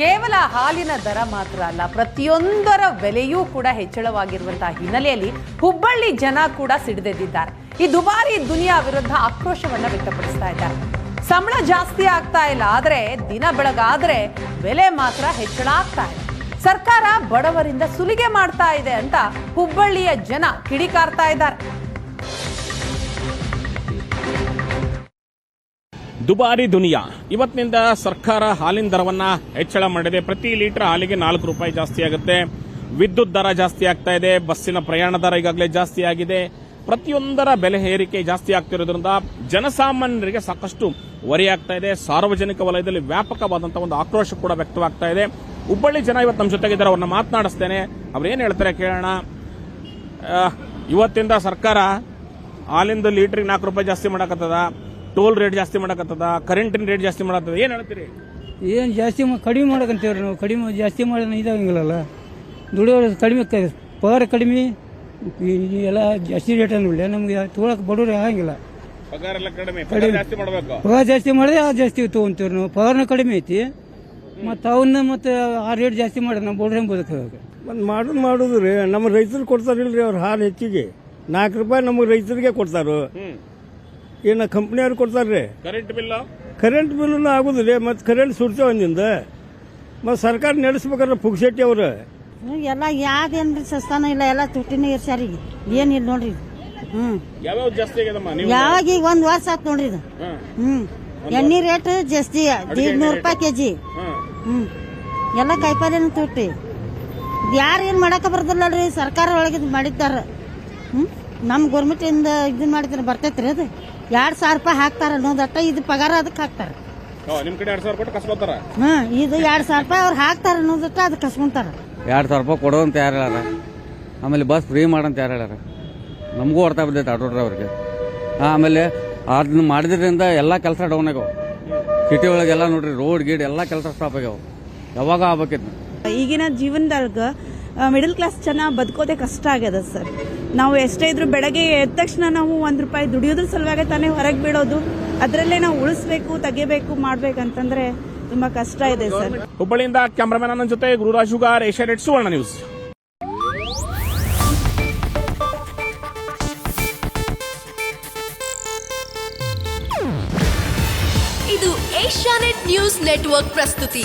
ಕೇವಲ ಹಾಲಿನ ದರ ಮಾತ್ರ ಅಲ್ಲ, ಪ್ರತಿಯೊಂದರ ಬೆಲೆಯೂ ಕೂಡ ಹೆಚ್ಚಳವಾಗಿರುವಂತಹ ಹಿನ್ನೆಲೆಯಲ್ಲಿ ಹುಬ್ಬಳ್ಳಿ ಜನ ಕೂಡ ಸಿಡಿದೆದ್ದಿದ್ದಾರೆ. ಈ ದುಬಾರಿ ದುನಿಯಾ ವಿರುದ್ಧ ಆಕ್ರೋಶವನ್ನ ವ್ಯಕ್ತಪಡಿಸ್ತಾ ಇದ್ದಾರೆ. ಸಂಬಳ ಜಾಸ್ತಿ ಆಗ್ತಾ ಇಲ್ಲ, ಆದ್ರೆ ದಿನ ಬೆಳಗಾದ್ರೆ ಬೆಲೆ ಮಾತ್ರ ಹೆಚ್ಚಳ ಆಗ್ತಾ ಇದೆ. ಸರ್ಕಾರ ಬಡವರಿಂದ ಸುಲಿಗೆ ಮಾಡ್ತಾ ಇದೆ ಅಂತ ಹುಬ್ಬಳ್ಳಿಯ ಜನ ಕಿಡಿಕಾರ್ತಾ ಇದ್ದಾರೆ. ದುಬಾರಿ ದುನಿಯಾ. ಇವತ್ತಿನಿಂದ ಸರ್ಕಾರ ಹಾಲಿನ ದರವನ್ನ ಹೆಚ್ಚಳ ಮಾಡಿದೆ. ಪ್ರತಿ ಲೀಟರ್ ಹಾಲಿಗೆ ನಾಲ್ಕು ರೂಪಾಯಿ ಜಾಸ್ತಿ ಆಗುತ್ತೆ. ವಿದ್ಯುತ್ ದರ ಜಾಸ್ತಿ ಆಗ್ತಾ ಇದೆ. ಬಸ್ಸಿನ ಪ್ರಯಾಣ ದರ ಈಗಾಗಲೇ ಜಾಸ್ತಿ ಆಗಿದೆ. ಪ್ರತಿಯೊಂದರ ಬೆಲೆ ಏರಿಕೆ ಜಾಸ್ತಿ ಆಗ್ತಿರೋದ್ರಿಂದ ಜನಸಾಮಾನ್ಯರಿಗೆ ಸಾಕಷ್ಟು ಹೊರೆಯಾಗ್ತಾ ಇದೆ. ಸಾರ್ವಜನಿಕ ವಲಯದಲ್ಲಿ ವ್ಯಾಪಕವಾದಂತಹ ಒಂದು ಆಕ್ರೋಶ ಕೂಡ ವ್ಯಕ್ತವಾಗ್ತಾ ಇದೆ. ಹುಬ್ಬಳ್ಳಿ ಜನ ಇವತ್ತು ನಮ್ಮ ಜೊತೆಗಿದ್ದಾರೆ ಅವ್ರನ್ನ ಮಾತನಾಡಿಸ್ತೇನೆ. ಅವ್ರು ಏನು ಹೇಳ್ತಾರೆ ಕೇಳೋಣ. ಇವತ್ತಿಂದ ಸರ್ಕಾರ ಹಾಲಿಂದ ಲೀಟ್ರಿಗೆ ನಾಲ್ಕು ರೂಪಾಯಿ ಜಾಸ್ತಿ ಮಾಡಕತ್ತದ. ಟೋಲ್ ರೇಟ್ ಜಾಸ್ತಿ ಮಾಡಕತ್ತದ ಕರೆಂಟಿನ ರೇಟ್ ಜಾಸ್ತಿ ಮಾಡತ್ತದ ಏನ್ ಹೇಳ್ತೀರಿ? ಏನು ಜಾಸ್ತಿ ಮಾ- ಕಡಿಮೆ ಮಾಡಕಂತೀವ್ರಿ ನಾವು. ಕಡಿಮೆ ಜಾಸ್ತಿ ಮಾಡಿದ್ರೆ ಇದಾಗಂಗಿಲ್ಲಲ್ಲ. ದುಡಿಯೋರು ಕಡಿಮೆ ಕ- ಪಗಾರ ಕಡಿಮೆ ಈ- ಈ ಎಲ್ಲ ಜಾಸ್ತಿ ರೇಟ್ ಅಂದ್ಬಿಡ್ಲೆ ನಮ್ಗೆ ತೊಗೊಳಕ್ಕೆ ಬಡವ್ರು ಆಗಂಗಿಲ್ಲ. ಪಗಾರ ಎಲ್ಲ ಕಡಿಮೆ. ಪಗಾರ ಜಾಸ್ತಿ ಮಾಡಬೇಕು. ಪಗಾರ ಜಾಸ್ತಿ ಮಾಡಿದ್ರೆ ಆ ಜಾಸ್ತಿ ತಗೊಂತೀವ್ರಿ ನಾವು. ಪಗಾರನ ಕಡಿಮೆ ಐತಿ. ಮತ್ತು ಅವನ್ನ ಮತ್ತು ಆ ರೇಟ್ ಜಾಸ್ತಿ ಮಾಡಿದ್ರೆ ನಮ್ಮ ಬಡ್ರೆ ಬದುಕಬೇಕು? ಒಂದು ಮಾಡೋದು ಮಾಡೋದು ರೀ ನಮ್ಮ ರೈತರು ಕೊಡ್ತಾರಿಲ್ರಿ ಅವ್ರು ಹಾಲು ಹೆಚ್ಚಿಗೆ. ನಾಲ್ಕು ರೂಪಾಯಿ ನಮಗೆ ರೈತರಿಗೆ ಕೊಡ್ತಾರು. ಏನು ಕಂಪ್ನಿಯವ್ರು ಕೊಡ್ತಾರ್ರಿ? ಕರೆಂಟ್ ಬಿಲ್ ಕರೆಂಟ್ ಬಿಲ್ ಆಗುದಿಲ್ಲ ಮತ್ ಮತ್ತು ಕರೆಂಟ್ ಸುಡ್ತೇವೆ ಅಂದಿಂದ ಮತ್ತು ಸರ್ಕಾರ ನಡೆಸ್ಬೇಕಾದ್ರೆ ಪುಗ್ಶೆಟ್ಟಿ ಅವರು. ಎಲ್ಲ ಯಾವ್ದೇನ್ರಿ ಸಸ್ತಾನ ಇಲ್ಲ ಎಲ್ಲ ತುಟ್ಟಿನ ಇರ್ಸ್ಯಾರಿ. ಏನಿಲ್ಲ ನೋಡ್ರಿ ಹ್ಮ್. ಯಾವ್ಯಾವ ಜಾಸ್ತಿ ಆಗ್ಯದಮ್ಮ ನೀವು? ಯಾವಾಗ ಈಗ ಒಂದ್ ವರ್ಷ ಆತ್ ನೋಡ್ರಿ ಇದು. ಹ್ಮ್. ಎಣ್ಣೆ ರೇಟ್ ಜಾಸ್ತಿ ನೂರು ರೂಪಾಯಿ ಕೆಜಿ. ಹ್ಮ್ ಹ್ಮ್. ಎಲ್ಲ ಕಾಯಿಪಲ್ಯನ ತುಟ್ಟಿ. ಯಾರು ಏನ್ ಮಾಡಕ ಬರ್ದಿಲ್ಲಲ್ರಿ ಸರ್ಕಾರ ಒಳಗೆ ಇದ್ ಮಾಡಿದ್ದಾರ. ಹ್ಮ್. ನಮ್ ಗೌರ್ಮೆಂಟ್ ಇಂದ ಇದನ್ ಮಾಡಿದ್ರೆ ಬರ್ತೈತ್ರಿ ಅದು. ಎರಡ್ ಸಾವಿರ ರೂಪಾಯಿ ಹಾಕ್ತಾರ ಅನ್ನೋದಟ್ಟ ಇದು ಪಗಾರ ಅದಕ್ಕೆ ಹಾಕ್ತಾರ. ನಿಮ್ ಕಡೆ ಎರಡ್ ಸಾವಿರ ಕೊಟ್ಟು ಕಸ್ಬೋತಾರ ಹ್ಮ್ ಇದು ಎರಡ್ ಸಾವಿರ ರೂಪಾಯಿ ಅವ್ರು ಹಾಕ್ತಾರ ಅನ್ನೋದಟ್ಟ ಅದು ಕಸ್ಕೊಂತಾರ. ಎರಡು ಸಾವಿರ ರೂಪಾಯಿ ಕೊಡೋದಂತ ಯಾರು ಹೇಳ್ಯಾರ? ಆಮೇಲೆ ಬಸ್ ಫ್ರೀ ಮಾಡಂತ ಯಾರು ಹೇಳ್ಯಾರ? ನಮಗೂ ಹೊಡ್ತಾ ಬಿದ್ದೈತೆ ಆಟೋ ಡ್ರೈವರ್ಗೆ ಆಮೇಲೆ ಅದನ್ನ ಮಾಡಿದ್ರಿಂದ ಎಲ್ಲ ಕೆಲಸ ಡೌನ್ ಆಗ್ಯಾವ. ಸಿಟಿ ಒಳಗೆಲ್ಲ ನೋಡ್ರಿ ರೋಡ್ ಗೀಡ್ ಎಲ್ಲ ಕೆಲಸ ಸ್ಟಾಪ್ ಆಗ್ಯಾವ. ಯಾವಾಗ ಆಗ್ಬೇಕಿತ್ತು? ಈಗಿನ ಜೀವನದಾಗ ಮಿಡಲ್ ಕ್ಲಾಸ್ ಜನ ಬದುಕೋದೇ ಕಷ್ಟ ಆಗ್ಯದ ಸರ್. ನಾವು ಎಷ್ಟೇ ಇದ್ರು ಬೆಳಗ್ಗೆ ಎದ್ದ ತಕ್ಷಣ ನಾವು ಒಂದು ರೂಪಾಯಿ ದುಡಿಯೋದ್ರ ಸಲುವಾಗಿ ತಾನೇ ಹೊರಗೆ ಬಿಡೋದು. ಅದರಲ್ಲೇ ನಾವು ಉಳಿಸ್ಬೇಕು ತೆಗಿಬೇಕು ಮಾಡ್ಬೇಕಂತಂದ್ರೆ ತುಂಬಾ ಕಷ್ಟ ಇದೆ ಸರ್. ಹುಬ್ಬಳ್ಳಿಯಿಂದ ಕ್ಯಾಮ್ರಾಮನ್ ನನ್ನ ಜೊತೆ ಗುರುರಾಜುಗಾರ್ ಏಷ್ಯಾ ನೆಟ್ ಸುವರ್ಣ ನ್ಯೂಸ್. ಇದು ಏಷ್ಯಾನೆಟ್ ನ್ಯೂಸ್ ನೆಟ್ವರ್ಕ್ ಪ್ರಸ್ತುತಿ.